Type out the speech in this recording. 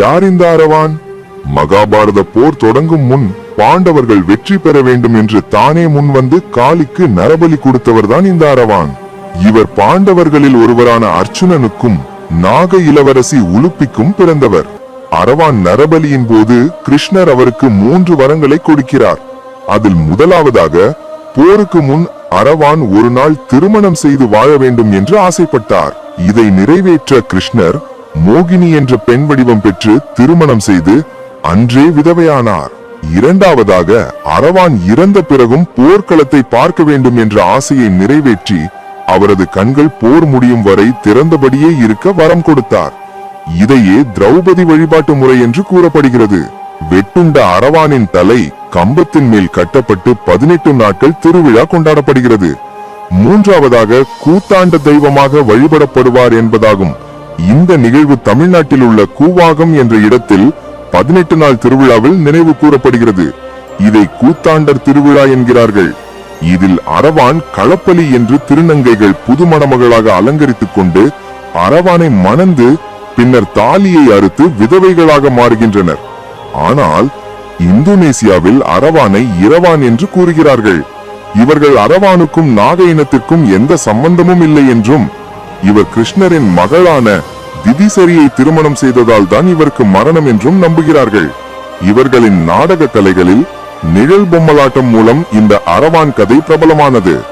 யார் இந்த அரவான் மகாபாரத போர் தொடங்கும் முன் பாண்டவர்கள் வெற்றி பெற வேண்டும் என்று தானே முன் வந்து காளிக்கு நரபலி கொடுத்தவர்தான் இந்த அரவான் இவர் பாண்டவர்களில் ஒருவரான அர்ஜுனனுக்கும் நாக இளவரசி உலுப்பிக்கும் பிறந்தவர். அரவான் நரபலியின் போது கிருஷ்ணர் அவருக்கு மூன்று வரங்களை கொடுக்கிறார். அதில் முதலாவதாக போருக்கு முன் அரவான் ஒரு நாள் திருமணம் செய்து வாழ வேண்டும் என்று ஆசைப்பட்டார். இதை நிறைவேற்ற கிருஷ்ணர் மோகினி என்ற பெண் வடிவம் பெற்று திருமணம் செய்து அன்றே விதவையானார். இரண்டாவதாக அரவான் இறந்த பிறகும் போர்க்களத்தை பார்க்க வேண்டும் என்ற ஆசையை நிறைவேற்றி அவரது கண்கள் போர் முடியும் வரை திறந்தபடியே இருக்க வரம் கொடுத்தார். இதையே திரௌபதி வழிபாட்டு முறை என்று கூறப்படுகிறது. வெட்டுண்ட அரவானின் தலை கம்பத்தின் மேல் கட்டப்பட்டு பதினெட்டு நாட்கள் திருவிழா கொண்டாடப்படுகிறது. மூன்றாவதாக கூத்தாண்ட தெய்வமாக வழிபடப்படுவார் என்பதாகும் இந்த நிகழ்வு தமிழ்நாட்டில் உள்ள கூவாகம் என்ற இடத்தில் பதினெட்டு நாள் திருவிழாவில் நினைவு கூறப்படுகிறது. இதை கூத்தாண்டர் திருவிழா என்கிறார்கள். இதில் அரவான் களப்பலி என்று திருநங்கைகள் புது மணமகளாக அலங்கரித்துக் கொண்டு அரவானை மணந்து பின்னர் தாலியை அறுத்து விதவைகளாக மாறுகின்றனர். ஆனால் இந்தோனேசியாவில் அரவானை இரவான் என்று கூறுகிறார்கள். இவர்கள் அரவானுக்கும் நாக இனத்திற்கும் எந்த சம்பந்தமும் இல்லை என்றும் இவர் கிருஷ்ணரின் மகளான திதிசரியை திருமணம் செய்ததால் தான் இவருக்கு மரணம் என்றும் நம்புகிறார்கள். இவர்களின் நாடக கலைகளில் நிழல் பொம்மலாட்டம் மூலம் இந்த அரவான் கதை பிரபலமானது.